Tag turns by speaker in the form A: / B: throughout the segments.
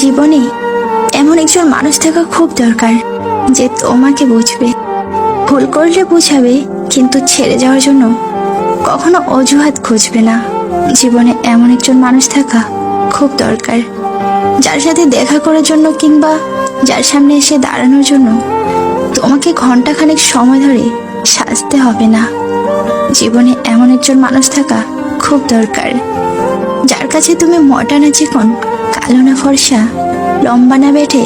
A: জীবনে এমন একজন মানুষ থাকা খুব দরকার যে তোমাকে বুঝবে। ভুল করলে বুঝাবে, কিন্তু ছেড়ে যাওয়ার জন্য কখনো অজুহাত খুঁজবে না। জীবনে এমন একজন মানুষ থাকা খুব দরকার, যার সাথে দেখা করার জন্য কিংবা যার সামনে এসে দাঁড়ানোর জন্য তোমাকে ঘন্টাখানেক সময় ধরে সাজতে হবে না। জীবনে এমন একজন মানুষ থাকা খুব দরকার, যার কাছে তুমি মোটা না চিকন কালো না ফর্সা? লম্বা না বেঠে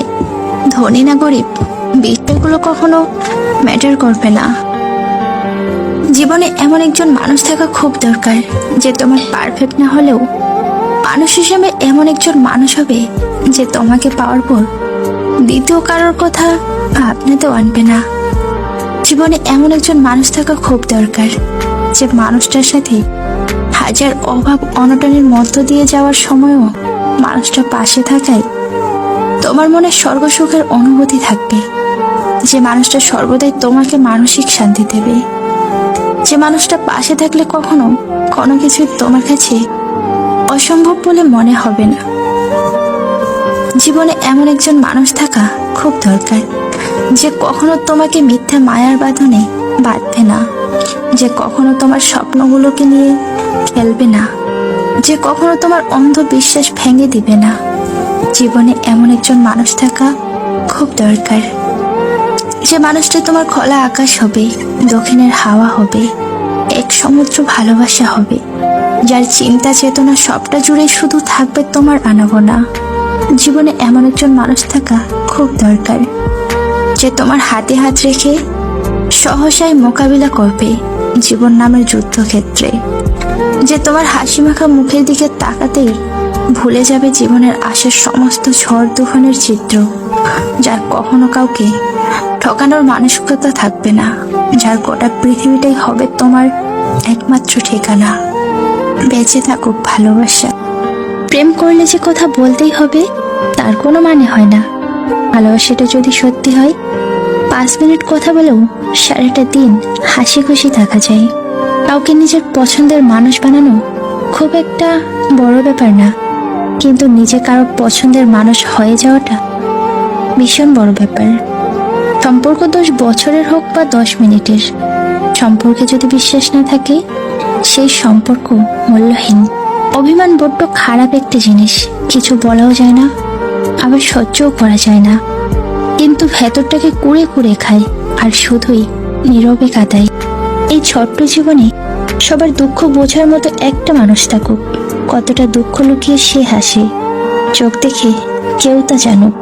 A: ধনী না গরিব? বিষয়গুলো কখনো ম্যাটার করবে না। জীবনে এমন একজন মানুষ থাকা খুব দরকার, যে তোমার পারফেক্ট না হলেও মানুষ হিসেবে এমন একজন মানুষ হবে, যে তোমাকে পাওয়ার পর দ্বিতীয় কারোর কথা ভাবনাতেও আনবে না। জীবনে এমন একজন মানুষ থাকা খুব দরকার, যে মানুষটার সাথে হাজার অভাব অনটনের মধ্য দিয়ে যাওয়ার সময়ও মানুষটা পাশে থাকায় তোমার মনে স্বর্গসুখের অনুভূতি থাকবে। যে মানুষটা সর্বদাই তোমাকে মানসিক শান্তি দেবে। যে মানুষটা পাশে থাকলে কখনো কোনো কিছু তোমার কাছে অসম্ভব বলে মনে হবে না। জীবনে এমন একজন মানুষ থাকা খুব দরকার, যে কখনো তোমাকে মিথ্যা মায়ার বাঁধনে বাঁধবে না, যে কখনো তোমার স্বপ্নগুলোকে নিয়ে খেলবে না। যে কখনো তোমার অন্ধ বিশ্বাস ভেঙে দিবে না। জীবনে এমন একজন মানুষ থাকা খুব দরকার। যে মানুষটা তোমার খোলা আকাশ হবে, দক্ষিণের হাওয়া হবে, এক সমুদ্র ভালোবাসা হবে। যার চিন্তা চেতনা সবটা জুড়ে শুধু থাকবে তোমার আনাগোনা। জীবনে এমন একজন মানুষ থাকা খুব দরকার, যে তোমার হাতে হাত রেখে সহসায় মোকাবিলা করবে জীবন নামের যুদ্ধক্ষেত্রে। যে তোমার হাসি মাখা মুখের দিকে তাকাতেই ভুলে যাবে জীবনের আশের সমস্ত ঝড় তুফানের চিত্র, যার কখনো কাউকে ঠকানোর মানসিকতা থাকবে না, যার গোটা পৃথিবীটাই হবে তোমার একমাত্র ঠিকানা। বেঁচে থাকুক ভালোবাসা। প্রেম করলে যে কথা বলতেই হবে, তার কোনো মানে হয় না। ভালোবাসাটা যদি সত্যি হয়, পাঁচ মিনিট কথা বলেও সারাটা দিন হাসি খুশি থাকা যায়। কাউকে নিজের পছন্দের মানুষ বানানো খুব একটা বড় ব্যাপার না। কিন্তু নিজে কারও পছন্দের মানুষ হয়ে যাওয়াটা ভীষণ বড় ব্যাপার। সম্পর্ক দশ বছরের হোক বা দশ মিনিটের, সম্পর্কে যদি বিশ্বাস না থাকে, সেই সম্পর্ক মূল্যহীন। অভিমান বড্ড খারাপ একটা জিনিস, কিছু বলাও যায় না, আবার সহ্যও করা যায় না। কিন্তু ভেতরটাকে কুড়ে কুড়ে খায়, আর শুধুই নীরবে কাটায় এই ছোট্ট জীবনে সবার দুঃখ বোঝার মতো একটা মানুষ থাকুক। কতটা দুঃখ লুকিয়ে সে হাসে, চোখ দেখে কেউ তা জানুক।